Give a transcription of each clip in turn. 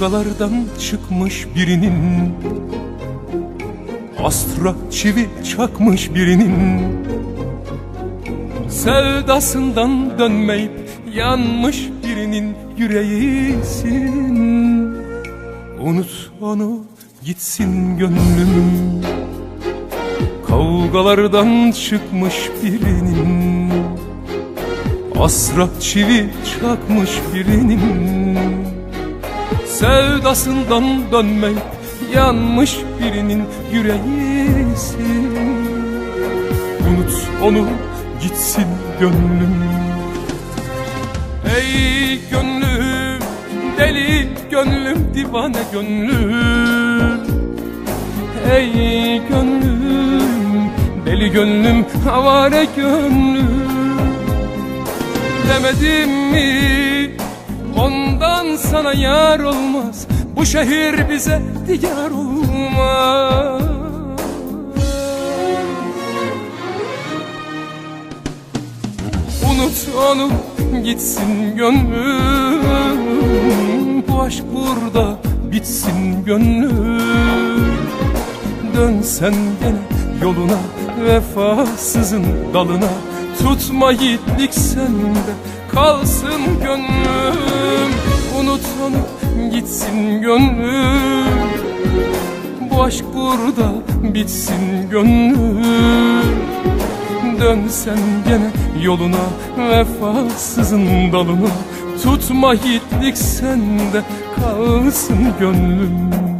Kavgalardan çıkmış birinin. Astra çivi çakmış birinin. Sevdasından dönmeyip yanmış birinin yüreğisin. Unut onu gitsin gönlüm. Kavgalardan çıkmış birinin. Asra çivi çakmış birinin Sevdasından dönmeyip yanmış birinin yüreğisin Unut onu gitsin gönlüm. Ey gönlüm deli gönlüm divane gönlüm. Ey gönlüm deli gönlüm havare gönlüm. Demedim mi ondan sana yar olmaz. Bu şehir bize diyar olmaz. Unut onu gitsin gönlüm. Bu aşk burada bitsin gönlüm. Dönsen gene yoluna vefasızın dalına. Tutma yiğitlik sende kalsın gönlüm. Unut onu gitsin gönlüm. Bu aşk burada bitsin gönlüm. Dönsen gene yoluna vefasızın dalına Tutma yiğitlik sende kalsın gönlüm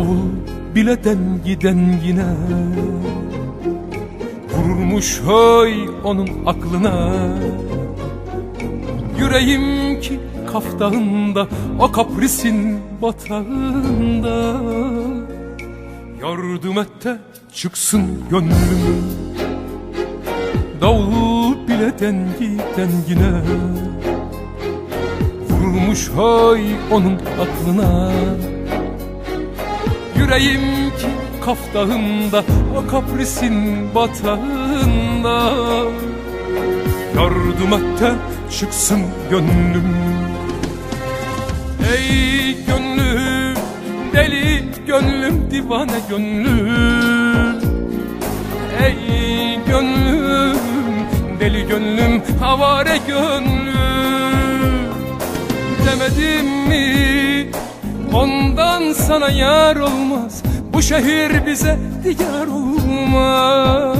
Davul bileden giden yine Vururmuş hay onun aklına. Yüreğim ki kaftağında O kaprisin batağında Yardım et de çıksın gönlüm. Davul bileden giden yine Vurmuş hay onun aklına Yüreğim ki kaftağında O kaprisin batağında. Yardım et de çıksın gönlüm. Ey gönlüm deli gönlüm divane gönlüm. Ey gönlüm deli gönlüm havare gönlüm ondan sana yar olmaz. Bu şehir bize diyar olmaz.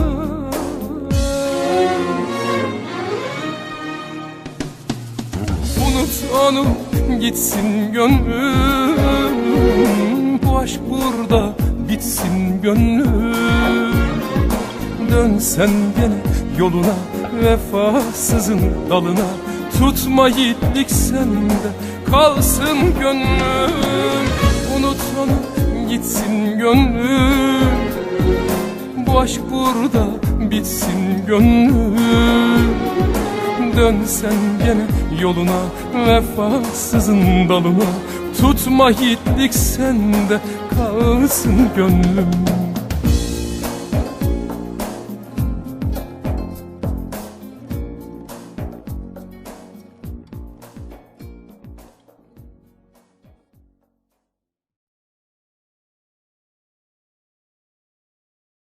Unut onu gitsin gönlüm. Bu aşk burada bitsin gönlüm. Dönsen gene yoluna vefasızın dalına. Tutma yiğitlik sende kalsın gönlüm. Unut onu gitsin gönlüm. Bu aşk burada bitsin gönlüm. Dönsen gene yoluna vefasızın dalına. Tutma yiğitlik sende kalsın gönlüm